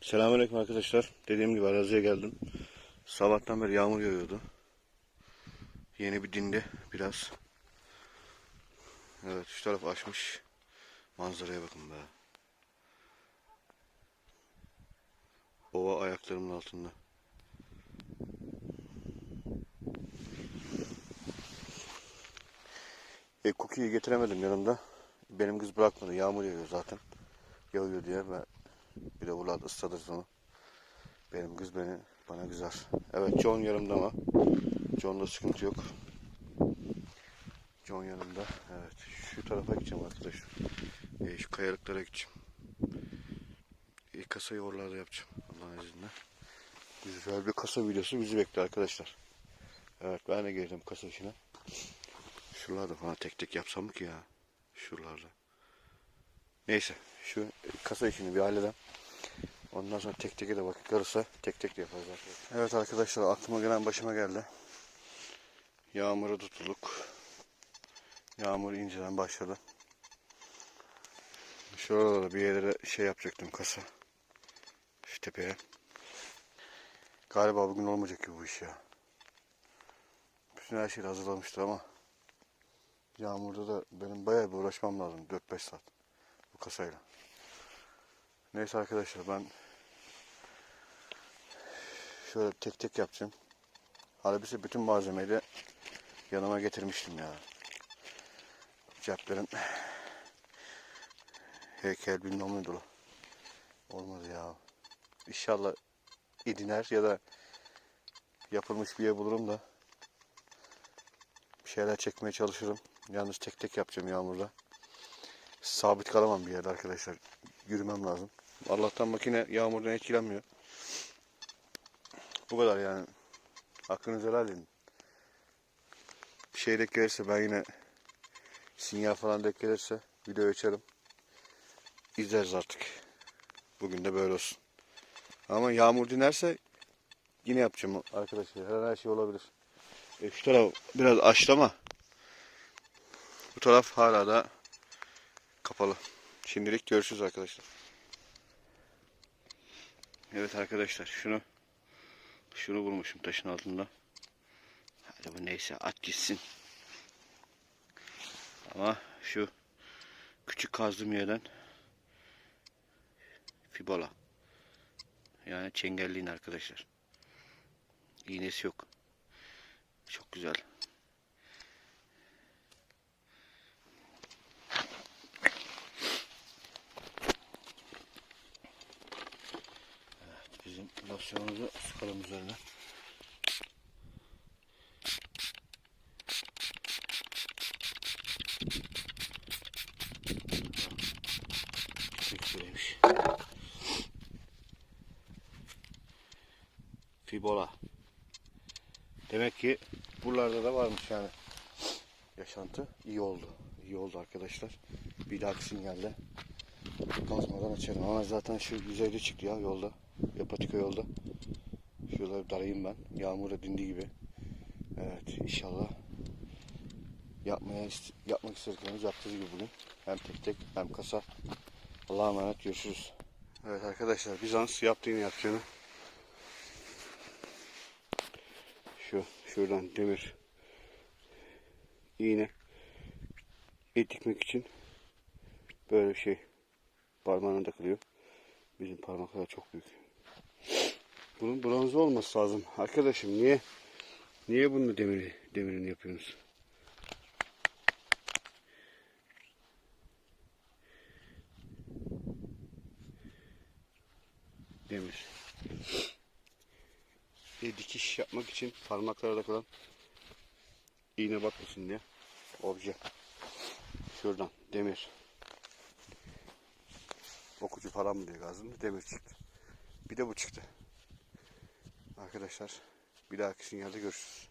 Selamünaleyküm arkadaşlar. Dediğim gibi araziye geldim. Sabahtan beri yağmur yağıyordu. Yeni bir dindi biraz. Evet şu taraf açmış. Manzaraya bakın be. Ova ayaklarımın altında. E, cookie'yi getiremedim yanımda. Benim kız bırakmadı. Yağmur yağıyor zaten. Yağıyor diye ve bir de Ulan ıslatırız onu. Benim kız beni bana kızar. Evet John yanımda ama. John'da sıkıntı yok. John yanımda. Evet şu tarafa gideceğim arkadaşlar. E, şu kayalıklara gideceğim. E, kasayı oralarda yapacağım. Allah'ın izniyle. Güzel bir kasa videosu bizi bekliyor arkadaşlar. Evet ben de girdim kasa işine. Şuralarda falan tek tek yapsam mı ki ya? Şuralarda. Neyse şu kasa işini bir halledem. Ondan sonra tek teke de vakit kalırsa tek tek de yaparız arkadaşlar. Evet arkadaşlar aklıma gelen başıma geldi. Yağmura tutulduk. Yağmur inceden başladı. Şuralarda bir yerlere şey yapacaktım kasa. Şu tepeye. Galiba bugün olmayacak gibi bu iş ya. Bütün her şeyi hazırlamıştı ama yağmurda da benim bayağı bir uğraşmam lazım 4-5 saat bu kasayla. Neyse arkadaşlar ben şöyle tek tek yapacağım. Halbuki bütün malzemeyi de yanıma getirmiştim ya. Ceplerim heykel bilmem ne dolu. Olmadı ya. İnşallah idiner ya da yapılmış bir yer bulurum da bir şeyler çekmeye çalışırım. Yalnız tek tek yapacağım yağmurda. Sabit kalamam bir yerde arkadaşlar. Yürümem lazım. Allah'tan makine yağmurdan etkilenmiyor. Bu kadar yani. Hakkınızı helal edin. Bir şey denk gelirse ben yine sinyal falan denk gelirse video açarım. İzleriz artık. Bugün de böyle olsun. Ama yağmur dinerse yine yapacağım arkadaşlar. Her her şey olabilir. E, şu taraf biraz açtı ama bu taraf hala da kapalı. Şimdilik görüşürüz arkadaşlar. Evet arkadaşlar şunu şunu bulmuşum taşın altında. Hadi bu neyse at gitsin. Ama şu küçük kazdığım yerden fibola. Yani çengelliğin arkadaşlar. İğnesi yok. Çok güzel. Evet, bizim losyonumuzu sıkalım üzerine. Teksteymiş. Fibola. Demek ki buralarda da varmış yani. Yaşantı iyi oldu. İyi oldu arkadaşlar. Bir dahaki sinyalde kazmadan açarım. Ama zaten şu yüzeyde çıktı ya yolda. Yapatika yolda. Şuraları darayayım ben. Yağmur da dindi gibi. Evet inşallah yapmaya yapmak istediklerimizi yaptığımız gibi bugün. Hem tek tek hem kasa. Allah'a emanet görüşürüz. Evet arkadaşlar Bizans yaptı yine yapacağını. Şu şuradan demir iğne et dikmek için böyle bir şey parmağına takılıyor. Bizim parmaklar çok büyük. Bunun bronzu olması lazım. Arkadaşım niye niye bunu demiri demirini yapıyorsunuz? Demir. Bir dikiş yapmak için parmaklara takılan iğne batmasın diye obje. Şuradan demir. Okucu falan mı diye gazım demir çıktı. Bir de bu çıktı. Arkadaşlar bir dahaki sinyalde görüşürüz.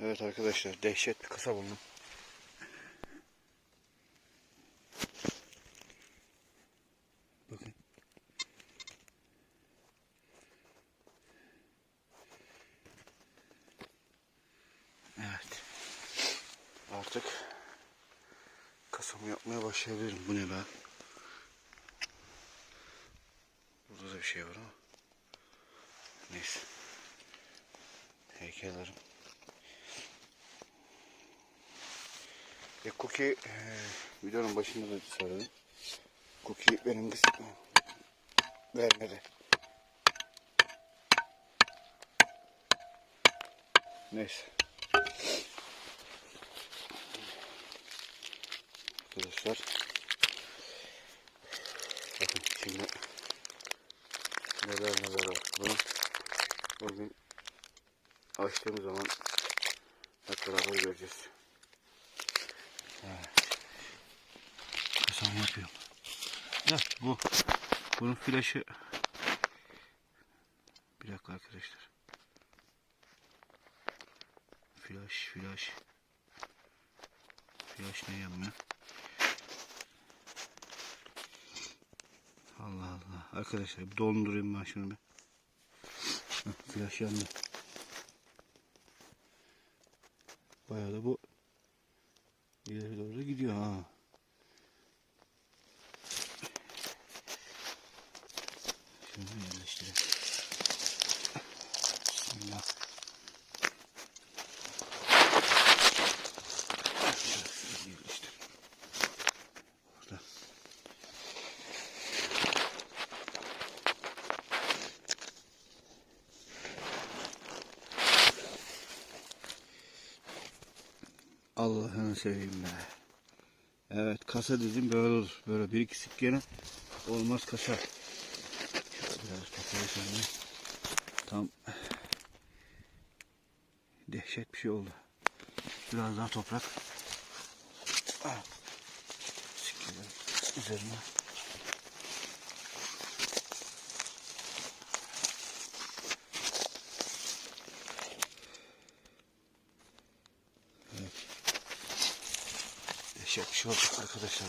Evet arkadaşlar dehşet bir kasa buldum. Bakın. Evet. Artık kasamı yapmaya başlayabilirim. Bu ne be? şey var ama. Neyse. Heykellerim. E, Cookie e, videonun başında da söyledim. Cookie benim kız vermedi. Neyse. Arkadaşlar. Bakın şimdi neler neler var. Bunu bugün açtığımız zaman hep beraber göreceğiz. Evet. Kasam yapıyorum. Evet bu. Bunun flaşı. Bir dakika arkadaşlar. Flaş, flaş. Flaş ne yanmıyor? Allah Allah. Arkadaşlar bir dondurayım ben şunu bir. Flaş yandı. Bayağı da bu ileri doğru gidiyor ha. Şunu yerleştirelim. Bismillah. Allah'ını seveyim be. Evet kasa dedim böyle olur. Böyle bir iki sık gene olmaz kasa. Şöyle. Tam dehşet bir şey oldu. Biraz daha toprak. Ah. Üzerine. Dehşet bir şey oldu arkadaşlar.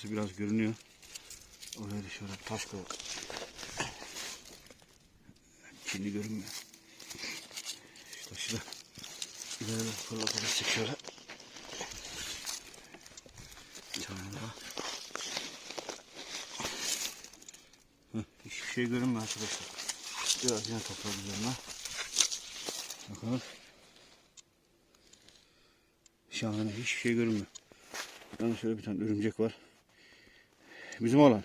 Kafası biraz görünüyor. Oraya da şöyle taş koy. Şimdi görünmüyor. Şu taşı da ileride fırlatabilirsek şöyle. Bir tane daha. Hiçbir şey görünmüyor arkadaşlar. Biraz yine toprak üzerine. Bakalım. Şahane hiçbir şey görünmüyor. Yani şöyle bir tane örümcek var. Bizim olan.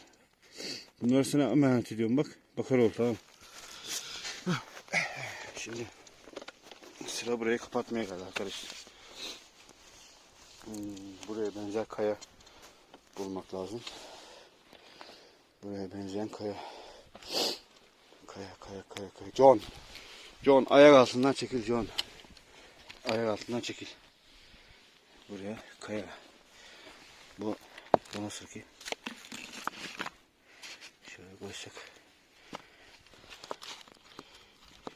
Bunları sana emanet ediyorum bak. Bakar ol tamam. Şimdi sıra burayı kapatmaya geldi arkadaşlar. Hmm, buraya benzer kaya bulmak lazım. Buraya benzeyen kaya. Kaya kaya kaya kaya. John. John ayak altından çekil John. Ayak altından çekil. Buraya kaya. Bu, bu nasıl ki? Şöyle koysak.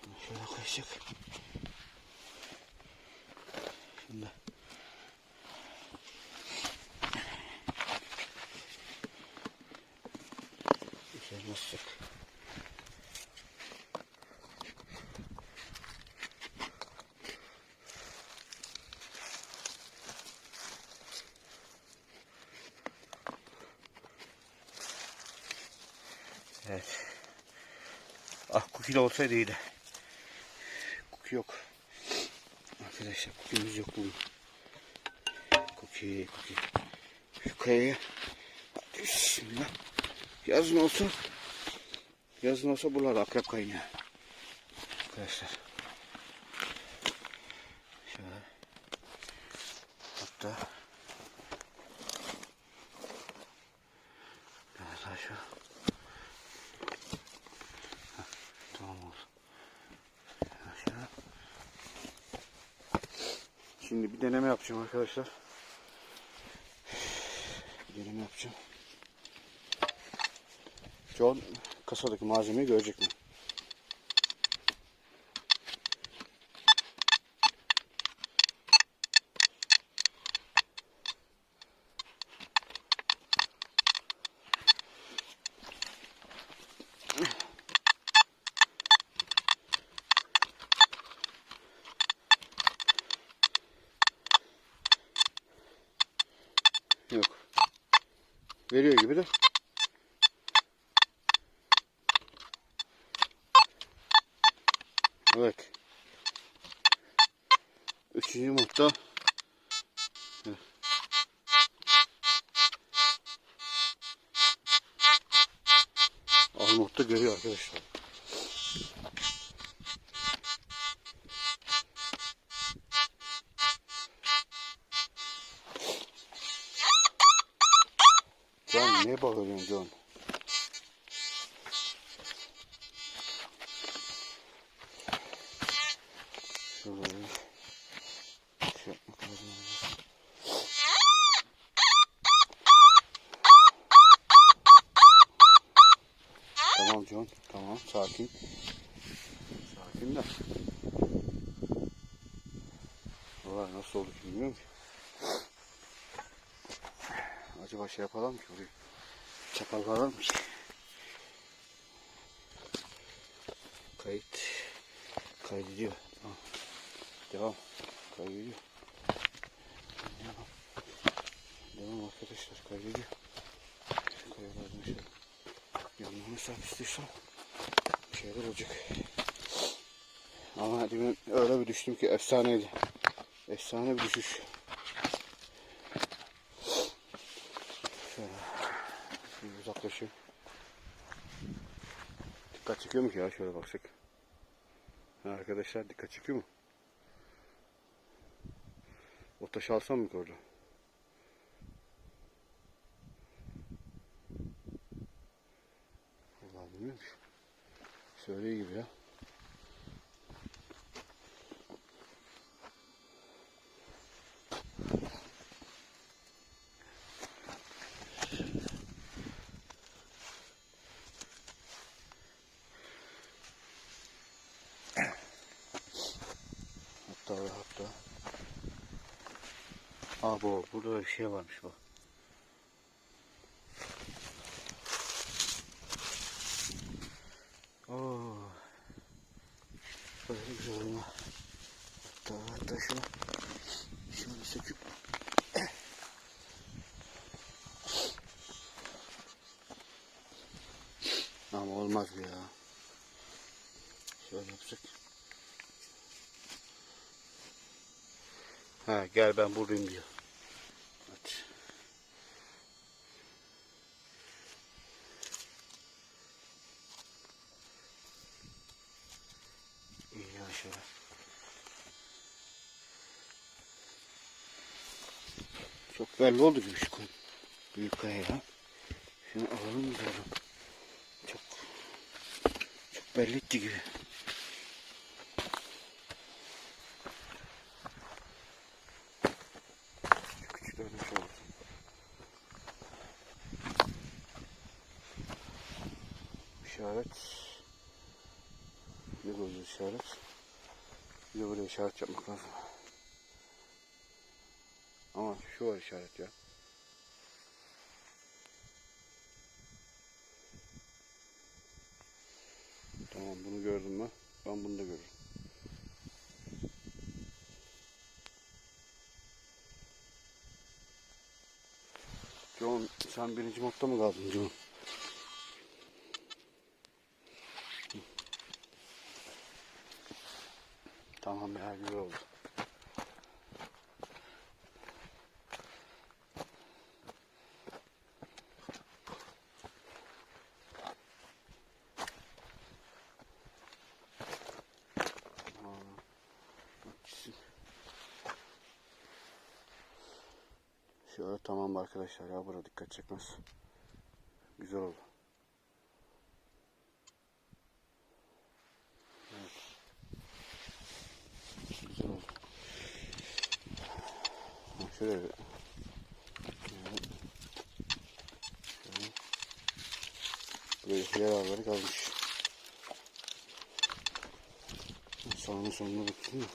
Şunu şöyle koysak. Şimdi. Güzel basacak. Evet. Ah de olsaydı iyiydi. Cookie yok. Arkadaşlar cookie'miz yok bugün. Cookie, cookie. Şu kayaya. Bismillah. Yazın olsa yazın olsa buralarda akrep kaynıyor. Arkadaşlar. Şöyle. Hatta biraz daha şu. Tamam olsun. Aşağı. Şimdi bir deneme yapacağım arkadaşlar. Bir deneme yapacağım. John kasadaki malzemeyi görecek mi? Veriyor gibi de. Evet. Üçüncü modda. Evet. Al modda görüyor arkadaşlar. 你没报过名，叫你。Acaba şey yapalım ki orayı. Çapallayalım ki. Kayıt. Kaydediyor. Tamam. Devam. Kaydediyor. Devam. Devam arkadaşlar kaydediyor. Kayalardan şey. Serpistiysem bir şeyler olacak. Ama demin öyle bir düştüm ki efsaneydi. Efsane bir düşüş. Şöyle. Bir uzaklaşayım. Dikkat çekiyor mu ki ya şöyle baksak? Arkadaşlar dikkat çekiyor mu? O taşı alsam mı orada? Vallahi bilmiyorum. Söylüyor gibi ya. Hatta ve hatta. Aa bu burada da bir şey varmış bak. Oo. Böyle güzel olma. Hatta hatta şunu söküp Ama olmaz bu ya. Şöyle yapacak. Ha gel ben buradayım diyor. Hadi. İyi ya şöyle. Çok belli oldu şu koyun. Büyük kaya ya. Şunu alalım alalım. Çok çok belli etti gibi. Şu küçük öyle şey oldu. İşaret. Bir gözlü işaret. Bir de buraya işaret yapmak lazım. Ama şu var işaret ya. Tamam bunu gördüm ben. Ben bunu da görürüm. John sen birinci modda mı kaldın John? Tamam ya güzel oldu. Şöyle tamam arkadaşlar ya burada dikkat çekmez. Güzel oldu. Evet. Güzel oldu. Ha, Şöyle bir- Evet. Şöyle. Böyle yer ağları kalmış. Sağına sonuna bakayım da.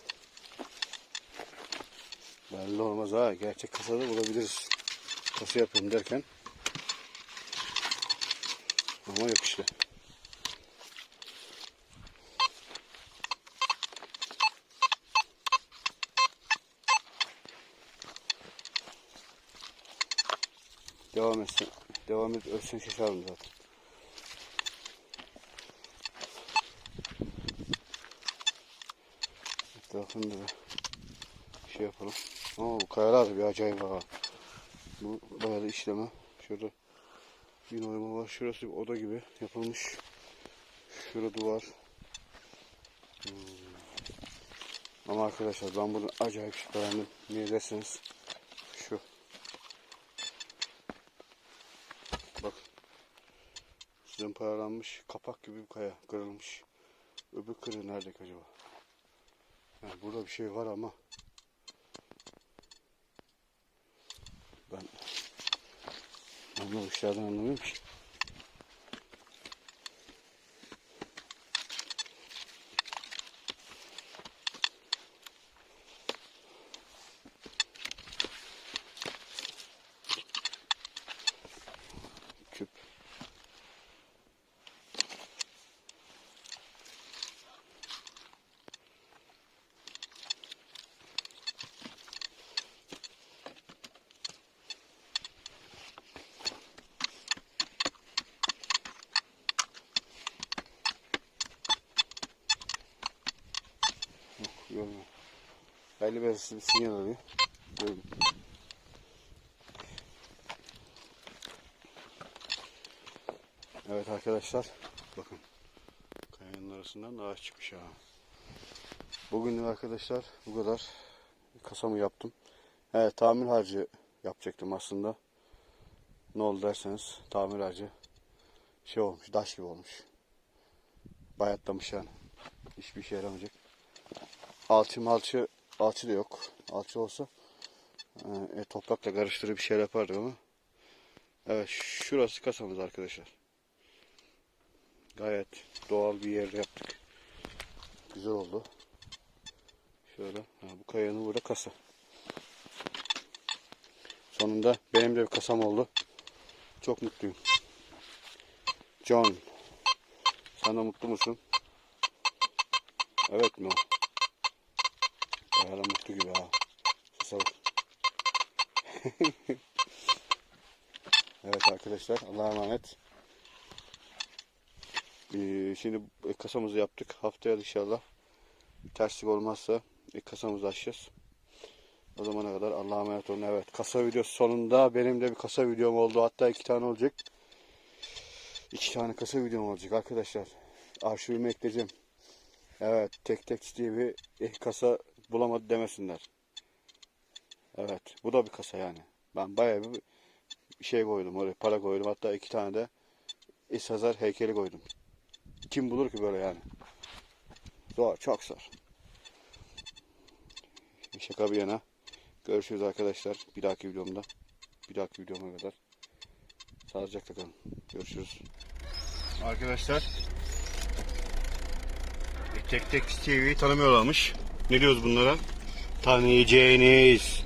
Belli olmaz ha. Gerçek kasada bulabiliriz. Kasa yapıyorum derken. Ama yok işte. Devam etsin. Devam et ölsen şaşarım zaten. Etrafında da şey yapalım. Ama bu kayalar bir acayip ha. Bu bayağı işleme. Şurada bir normal var. Şurası bir oda gibi yapılmış. Şurada duvar. Hmm. Ama arkadaşlar ben bunu acayip şüphelendim. Niye derseniz şu. Bak. Zımparalanmış kapak gibi bir kaya kırılmış. Öbür kırığı nerede acaba? Yani burada bir şey var ama ben ben bu işlerden anlamıyorum ki. Bir bir sinyal alıyor. Gördüm. Evet arkadaşlar. Bakın. Kayanın arasından ağaç çıkmış ha. Bugün arkadaşlar bu kadar. Kasamı yaptım. Evet tamir harcı yapacaktım aslında. Ne oldu derseniz tamir harcı şey olmuş, daş gibi olmuş. Bayatlamış yani. Hiçbir işe yaramayacak. Alçı malçı, alçı da yok. Alçı olsa e, e, toprakla karıştırıp bir şeyler yapardık ama. Evet şurası kasamız arkadaşlar. Gayet doğal bir yerde yaptık. Güzel oldu. Şöyle ha, bu kayanın burada kasa. Sonunda benim de bir kasam oldu. Çok mutluyum. John. Sen de mutlu musun? Evet mi? Bayağı mutlu gibi ha. Bak. evet arkadaşlar Allah'a emanet. Ee, şimdi kasamızı yaptık. Haftaya inşallah terslik olmazsa kasamızı açacağız. O zamana kadar Allah'a emanet olun. Evet kasa videosu sonunda benim de bir kasa videom oldu. Hatta iki tane olacak. İki tane kasa videom olacak arkadaşlar. Arşivime ekleyeceğim. Evet tek tek diye bir eh, kasa bulamadı demesinler. Evet bu da bir kasa yani. Ben bayağı bir şey koydum oraya para koydum. Hatta iki tane de İshazar heykeli koydum. Kim bulur ki böyle yani? Zor çok zor. Şaka bir yana. Görüşürüz arkadaşlar. Bir dahaki videomda. Bir dahaki videoma kadar. Sağlıcakla kalın. Görüşürüz. Arkadaşlar. Tek Tek TV'yi tanımıyorlarmış. Ne diyoruz bunlara? Tanıyacağınız.